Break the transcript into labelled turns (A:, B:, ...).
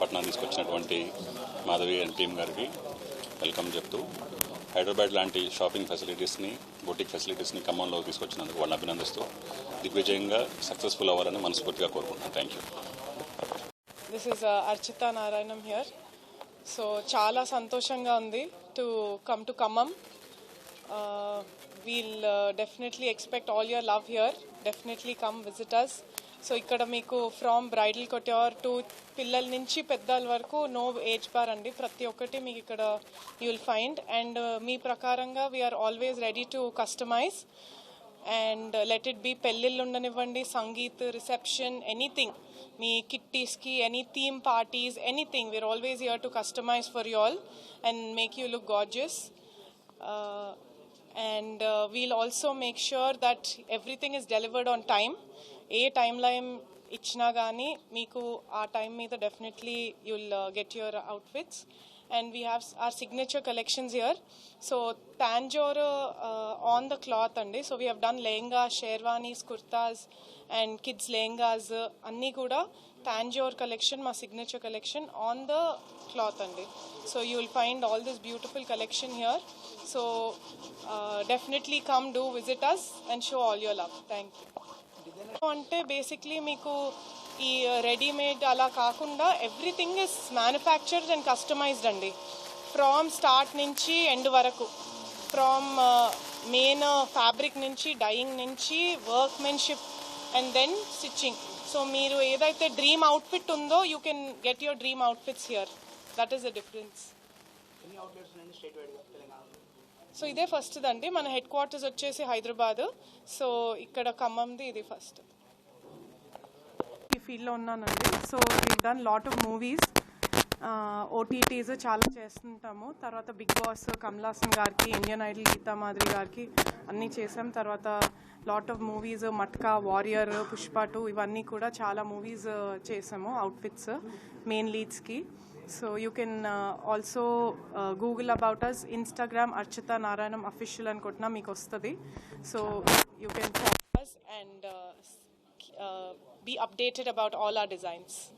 A: విశాఖపట్నం తీసుకొచ్చినటువంటి మాధవి ఎన్టీఎం గారికి వెల్కమ్ చెప్తూ హైదరాబాద్ లాంటి షాపింగ్ ఫెసిలిటీస్ని బొటిక్ ఫెసిలిటీస్ని ఖమ్మంలో తీసుకొచ్చినందుకు వాళ్ళని అభినందిస్తూ దిగ్విజయంగా సక్సెస్ఫుల్ అవ్వాలని మనస్ఫూర్తిగా కోరుకుంటున్నాను. Thank you
B: this is Archita Narayanam here so చాలా సంతోషంగా ఉంది to come to Khammam we'll definitely expect all your love here definitely come visitors so ఇక్కడ మీకు ఫ్రమ్ బ్రైడల్ కొట్యూర్ టు పిల్లల నుంచి పెద్దల వరకు నో ఏజ్ బార్ అండి ప్రతి ఒక్కటి మీకు ఇక్కడ యూ విల్ ఫైండ్ అండ్ మీ ప్రకారంగా we are always ready to customise and let it be పెళ్ళిళ్ళు ఉండనివ్వండి సంగీత్ రిసెప్షన్ ఎనీథింగ్ మీ కిట్టీస్కి any theme parties anything we are always here to customise for you all and make you look gorgeous and uh, we'll also make sure that everything is delivered on time. A timeline ichna gani, meeku a time definitely you'll uh, get your outfits. And we have our signature collections here so Tanjore on the cloth అండి. So we have done lehenga sherwanis kurtas and kids lehengas అన్నీ కూడా Tanjore collection మా signature collection on the cloth అండి. So you will find all this beautiful collection here so definitely come do visit us and show all your love thank you అంటే basically మీకు ఈ readymade అలా కాకుండా everything is manufactured and customised అండి. From start నుంచి end వరకు. From main fabric నుంచి dyeing నుంచి workmanship and then stitching so మీరు ఏదైతే డ్రీమ్ అవుట్ఫిట్ ఉందో you can get your dream outfits here that is the difference so ఇదే first అండి మన హెడ్ క్వార్టర్స్ వచ్చేసి హైదరాబాద్. సో ఇక్కడ ఖమ్మంది ఇది ఫస్ట్ ఫీల్డ్లో ఉన్నానండి. So we done lot of movies OTTs చాలా చేస్తుంటాము. తర్వాత బిగ్ బాస్ కమలాసన్ గారికి ఇండియన్ ఐడల్ గీతా మాదిరి గారికి అన్నీ చేసాం. తర్వాత lot of movies Matka warrior Pushpa two ఇవన్నీ కూడా చాలా మూవీస్ చేసాము అవుట్ఫిట్స్ మెయిన్ లీడ్స్కి so you can also Google about us Instagram Archita Narayanam official అని కొట్టినా మీకు వస్తుంది. So you can us and Uh, be updated about all our designs.